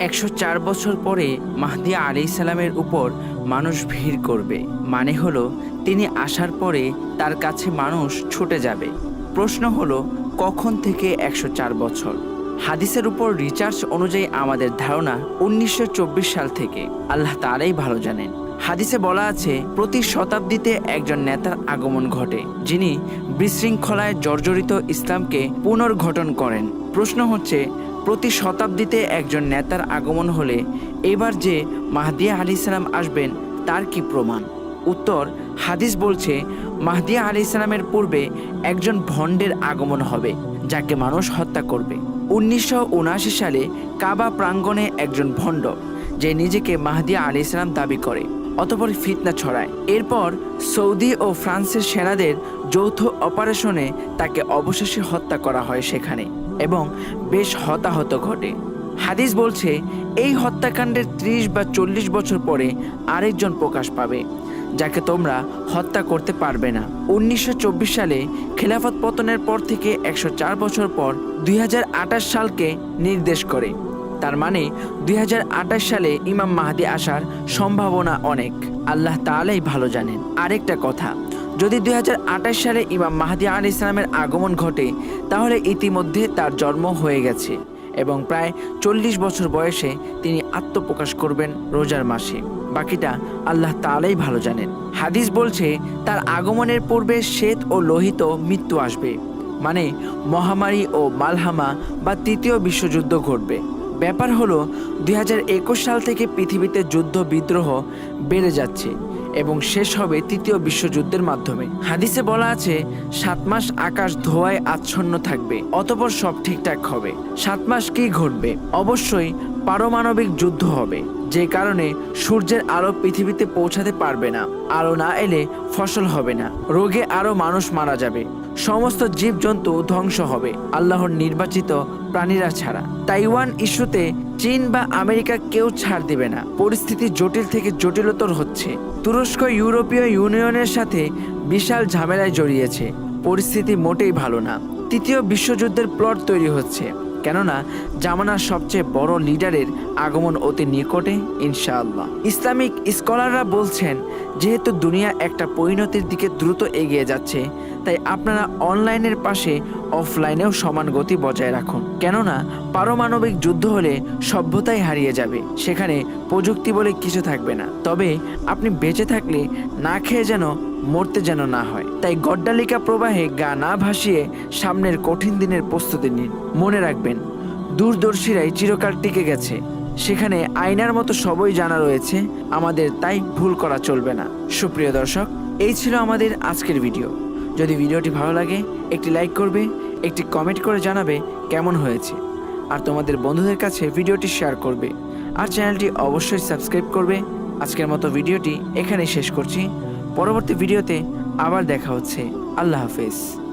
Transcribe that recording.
একশো চার বছর পরে মাহদি আলি সালামের উপর মানুষ ভিড় করবে। মানে হলো, তিনি আসার পরে তার কাছে মানুষ ছুটে যাবে। প্রশ্ন হলো, কখন থেকে একশো চার বছর? হাদিসের উপর রিচার্জ অনুযায়ী আমাদের ধারণা উনিশশো চব্বিশ সাল থেকে। আল্লাহ তারাই ভালো জানেন। হাদিসে বলা আছে, প্রতি শতাব্দীতে একজন নেতার আগমন ঘটে, যিনি বিশৃঙ্খলায় জর্জরিত ইসলামকে পুনর্গঠন করেন। প্রশ্ন হচ্ছে প্রতি শতাব্দীতে একজন নেতার আগমন হলে এবার যে মাহদিয়া আলি সালাম আসবেন, তার কি প্রমাণ? উত্তর, হাদিস বলছে, মাহদিয়া আলি সালামের পূর্বে একজন ভণ্ডের আগমন হবে, যাকে মানুষ হত্যা করবে। উনিশশো সালে কাবা প্রাঙ্গণে একজন ভণ্ড, যে নিজেকে মাহদিয়া আলি সালাম দাবি করে। অতপর ফিতনা ছড়ায়। এরপর সৌদি ও ফ্রান্সের সেনাদের যৌথ অপারেশনে তাকে অবশেষে হত্যা করা হয় সেখানে এবং বেশ হতাহত ঘটে। হাদিস বলছে, এই হত্যাকাণ্ডের ত্রিশ বা চল্লিশ বছর পরে আরেকজন প্রকাশ পাবে, যাকে তোমরা হত্যা করতে পারবে না। উনিশশো চব্বিশ সালে খেলাফত পতনের পর থেকে একশো চার বছর পর দুই হাজার আঠাশ সালকে নির্দেশ করে। তার মানে দুই হাজার আঠাশ সালে ইমাম মাহাদি আসার সম্ভাবনা অনেক। আল্লাহ তাআলাই ভালো জানেন। আরেকটা কথা, যদি দুই হাজার আঠাশ সালে ইমাম মাহাদি আল ইসলামের আগমন ঘটে, তাহলে ইতিমধ্যে তার জন্ম হয়ে গেছে এবং প্রায় চল্লিশ বছর বয়সে তিনি আত্মপ্রকাশ করবেন রোজার মাসে। বাকিটা আল্লাহ তাআলাই ভালো জানেন। হাদিস বলছে, তার আগমনের পূর্বে শ্বেত ও লোহিত মৃত্যু আসবে। মানে মহামারী ও মালহামা বা তৃতীয় বিশ্বযুদ্ধ ঘটবে। ব্যাপার হলো দু হাজার একুশ সাল থেকে পৃথিবীতে যুদ্ধ বিদ্রোহ বেড়ে যাচ্ছে এবং শেষ হবে তৃতীয় বিশ্বযুদ্ধের মাধ্যমে। হাদিসে বলা আছে, সাত মাস আকাশ ধোয়ায় আচ্ছন্ন থাকবে, অতপর সব ঠিকঠাক হবে। সাত মাস কি ঘটবে? অবশ্যই পারমাণবিক যুদ্ধ হবে, যে কারণে সূর্যের আলো পৃথিবীতে পৌঁছাতে পারবে না, আলো না এলে ফসল হবে না, রোগে আরও মানুষ মারা যাবে, সমস্ত জীবজন্তু ধ্বংস হবে, আল্লাহর নির্বাচিত প্রাণীরা ছাড়া। তাইওয়ান ইস্যুতে চীন বা আমেরিকা কেউ ছাড় দিবে না, পরিস্থিতি জটিল থেকে জটিলতর হচ্ছে। তুরস্ক ইউরোপীয় ইউনিয়নের সাথে বিশাল ঝামেলায় জড়িয়েছে, পরিস্থিতি মোটেই ভালো না। তৃতীয় বিশ্বযুদ্ধের প্লট তৈরি হচ্ছে কেননা জামানার সবচেয়ে বড় লিডারের আগমন অতি নিকটে, ইনশাআল্লাহ। ইসলামিক স্কলাররা বলছেন, যেহেতু দুনিয়া একটা পরিণতির দিকে দ্রুত এগিয়ে যাচ্ছে, তাই আপনারা অনলাইনের পাশে অফলাইনেও সমান গতি বজায় রাখুন। কেননা পারমাণবিক যুদ্ধ হলে সভ্যতাই হারিয়ে যাবে, সেখানে প্রযুক্তি বলে কিছু থাকবে না। তবে আপনি বেঁচে থাকলে না খেয়ে যেন মরতে যেন না হয়। তাই গড্ডালিকা প্রবাহে গা না ভাসিয়ে সামনের কঠিন দিনের প্রস্তুতি নিন। মনে রাখবেন, দূরদর্শীরাই চিরকাল টিকে গেছে। সেখানে আয়নার মতো সবই জানা রয়েছে। আমাদের তাই ভুল করা চলবে না। সুপ্রিয় দর্শক, এই ছিল আমাদের আজকের ভিডিও। যদি ভিডিওটি ভালো লাগে, একটি লাইক করবে, একটি কমেন্ট করে জানাবে কেমন হয়েছে। আর তোমাদের বন্ধুদের কাছে ভিডিওটি শেয়ার করবে। আর চ্যানেলটি অবশ্যই সাবস্ক্রাইব করবে। আজকের মতো ভিডিওটি এখানেই শেষ করছি। পরবর্তী ভিডিওতে আবার দেখা হচ্ছে। আল্লাহ হাফেজ।